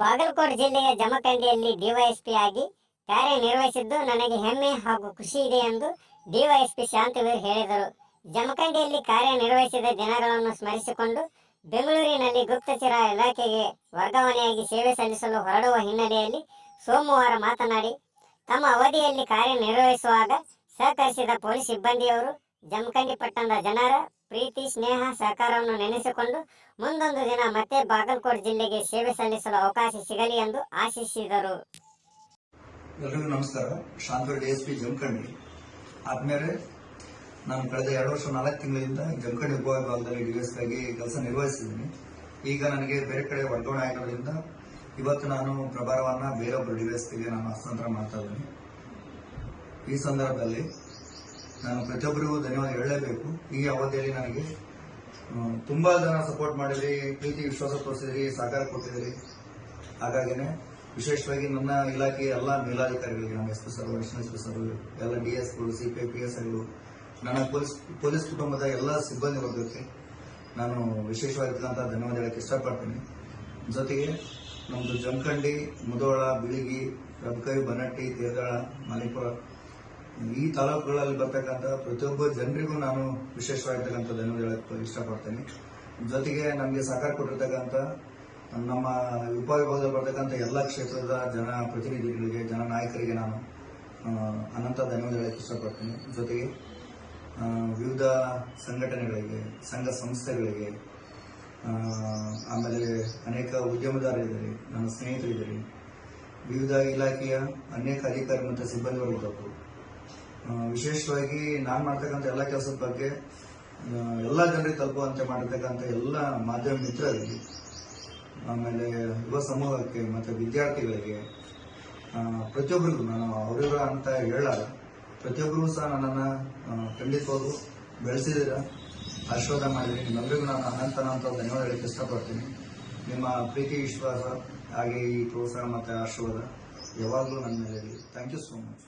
ಬಾಗಲಕೋಟೆ ಜಿಲ್ಲೆಯ ಜಮಖಂಡಿಯಲ್ಲಿ ಡಿವೈಎಸ್ಪಿ ಆಗಿ ಕಾರ್ಯನಿರ್ವಹಿಸಿದ್ದು ನನಗೆ ಹೆಮ್ಮೆ ಹಾಗೂ ಖುಷಿ ಇದೆ ಎಂದು ಡಿವೈಎಸ್ಪಿ ಶಾಂತವೀರ್ ಹೇಳಿದರು. ಜಮಖಂಡಿಯಲ್ಲಿ ಕಾರ್ಯನಿರ್ವಹಿಸಿದ ದಿನಗಳನ್ನು ಸ್ಮರಿಸಿಕೊಂಡು ಬೆಂಗಳೂರಿನಲ್ಲಿ ಗುಪ್ತಚರ ಇಲಾಖೆಗೆ ವರ್ಗಾವಣೆಯಾಗಿ ಸೇವೆ ಸಲ್ಲಿಸಲು ಹೊರಡುವ ಹಿನ್ನೆಲೆಯಲ್ಲಿ ಸೋಮವಾರ ಮಾತನಾಡಿ, ತಮ್ಮ ಅವಧಿಯಲ್ಲಿ ಕಾರ್ಯನಿರ್ವಹಿಸುವಾಗ ಸಹಕರಿಸಿದ ಪೊಲೀಸ್ ಸಿಬ್ಬಂದಿಯವರು ಜಮಖಂಡಿ ಪಟ್ಟಣದ ಜನರ ಪ್ರೀತಿ, ಸ್ನೇಹ, ಸಹಕಾರವನ್ನು ನೆನೆಸಿಕೊಂಡು ಮುಂದೊಂದು ದಿನ ಮತ್ತೆ ಬಾಗಲಕೋಟೆ ಜಿಲ್ಲೆಗೆ ಸೇವೆ ಸಲ್ಲಿಸಲು ಅವಕಾಶ ಸಿಗಲಿ ಎಂದು ಆಶಿಸಿದರು. ಎಲ್ರಿಗೂ ನಮಸ್ಕಾರ. ಶಾಂತೂರ್ ಡಿಎಸ್ಪಿ ಜಮಖಂಡಿ. ಆದ್ಮೇಲೆ ನಾನು ಕಳೆದ ಎರಡು ವರ್ಷ ನಾಲ್ಕು ತಿಂಗಳಿಂದ ಜಮಖಂಡಿ ಉಪವಿಭಾಗದಲ್ಲಿ ಡಿ ಎಸ್ ಆಗಿ ಕೆಲಸ ನಿರ್ವಹಿಸಿದ್ದೀನಿ. ಈಗ ನನಗೆ ಬೇರೆ ಕಡೆ ವರ್ಗಾವಣೆ ಆಗಿರೋದ್ರಿಂದ ಇವತ್ತು ನಾನು ಪ್ರಭಾರವನ್ನ ಬೇರೊಬ್ಬರು ಡಿ ಎಸ್ ಪಿಗೆ ನಾನು ಹಸ್ತಾಂತರ ಮಾಡ್ತಾ ಇದ್ದೀನಿ. ಈ ಸಂದರ್ಭದಲ್ಲಿ ನಾನು ಪ್ರತಿಯೊಬ್ಬರಿಗೂ ಧನ್ಯವಾದ ಹೇಳಲೇಬೇಕು ಈ ಅವಧಿಯಲ್ಲಿ ನನಗೆ ತುಂಬಾ ಜನ ಸಪೋರ್ಟ್ ಮಾಡಿದ್ರಿ, ಪ್ರೀತಿ ವಿಶ್ವಾಸ ತೋರಿಸಿದ್ರಿ, ಸಹಕಾರ ಕೊಟ್ಟಿದ್ರಿ. ಹಾಗಾಗಿನೇ ವಿಶೇಷವಾಗಿ ನನ್ನ ಇಲಾಖೆ ಎಲ್ಲ ಮೇಲಾಧಿಕಾರಿಗಳಿಗೆ, ನಮ್ಮ S P sir additional S P sir, ಎಲ್ಲ ಡಿ ಎಸ್ಗಳು, ಸಿ ಪಿ ಪಿ ಎಸ್ ಐಗಳು ನನ್ನ ಪೊಲೀಸ್ ಪೊಲೀಸ್ ಕುಟುಂಬದ ಎಲ್ಲ ಸಿಬ್ಬಂದಿ ವರ್ಗಕ್ಕೆ ನಾನು ವಿಶೇಷವಾಗಿರ್ತಕ್ಕಂಥ ಧನ್ಯವಾದ ಹೇಳಕ್ಕೆ ಇಷ್ಟಪಡ್ತೀನಿ. ಜೊತೆಗೆ ನಮ್ಮದು ಜಮಖಂಡಿ, ಮುದೋಳ, ಬಿಳಿಗಿ ರಬ್ಕೈ ಬನಟ್ಟಿ ತೇರದಾಳ ಮಣಿಪುರ ಈ ತಾಲೂಕುಗಳಲ್ಲಿ ಬರ್ತಕ್ಕಂಥ ಪ್ರತಿಯೊಬ್ಬ ಜನರಿಗೂ ನಾನು ವಿಶೇಷವಾಗಿರ್ತಕ್ಕಂಥ ಧನ್ಯವಾದ ಹೇಳಕ್ಕೆ ಇಷ್ಟಪಡ್ತೇನೆ. ಜೊತೆಗೆ ನಮಗೆ ಸಹಕಾರ ಕೊಟ್ಟಿರ್ತಕ್ಕಂಥ ನಮ್ಮ ಉಪವಿಭಾಗದಲ್ಲಿ ಬರ್ತಕ್ಕಂಥ ಎಲ್ಲ ಕ್ಷೇತ್ರದ ಜನ ಪ್ರತಿನಿಧಿಗಳಿಗೆ ಜನ ನಾಯಕರಿಗೆ ನಾನು ಅನಂತ ಧನ್ಯವಾದ ಹೇಳಕ್ಕೆ ಇಷ್ಟಪಡ್ತೀನಿ. ಜೊತೆಗೆ ವಿವಿಧ ಸಂಘಟನೆಗಳಿಗೆ ಸಂಘ ಸಂಸ್ಥೆಗಳಿಗೆ ಆಮೇಲೆ ಅನೇಕ ಉದ್ಯಮದಾರರಿದ್ದಾರೆ ನನ್ನ ಸ್ನೇಹಿತರಿದ್ದಾರೆ. ವಿವಿಧ ಇಲಾಖೆಯ ಅನೇಕ ಅಧಿಕಾರಿ ಮತ್ತು ಸಿಬ್ಬಂದಿಗಳು ವರ್ಗದವರು ಆ, ವಿಶೇಷವಾಗಿ ನಾನು ಮಾಡ್ತಕ್ಕಂಥ ಎಲ್ಲ ಕೆಲಸದ ಬಗ್ಗೆ ಎಲ್ಲ ಜನರಿಗೆ ತಲುಪುವಂತೆ ಮಾಡಿರ್ತಕ್ಕಂಥ ಎಲ್ಲ ಮಾಧ್ಯಮ ಮಿತ್ರರಿಗೆ, ಆಮೇಲೆ ಯುವ ಸಮೂಹಕ್ಕೆ ಮತ್ತು ವಿದ್ಯಾರ್ಥಿಗಳಿಗೆ ಪ್ರತಿಯೊಬ್ಬರಿಗೂ ನಾನು ಅವರಿರ ಅಂತ ಹೇಳಲ್ಲ, ಪ್ರತಿಯೊಬ್ಬರಿಗೂ ಸಹ ನನ್ನನ್ನು ಖಂಡಿತವಾಗೂ ಬೆಳೆಸಿದಿರ ಆಶೀರ್ವಾದ ಮಾಡಿದ್ದೀನಿ ನಿಮ್ಮೆಲ್ಲರಿಗೂ ನಾನು ಅನಂತ ಅನಂತ ಧನ್ಯವಾದ ಹೇಳಕ್ಕೆ ಇಷ್ಟಪಡ್ತೀನಿ. ನಿಮ್ಮ ಪ್ರೀತಿ, ವಿಶ್ವಾಸ, ಹಾಗೆ ಈ ಪ್ರೋತ್ಸಾಹ ಮತ್ತು ಆಶೀರ್ವಾದ ಯಾವಾಗಲೂ ನನ್ನ ಮೇಲೆ ಥ್ಯಾಂಕ್ ಯು ಸೋ ಮಚ್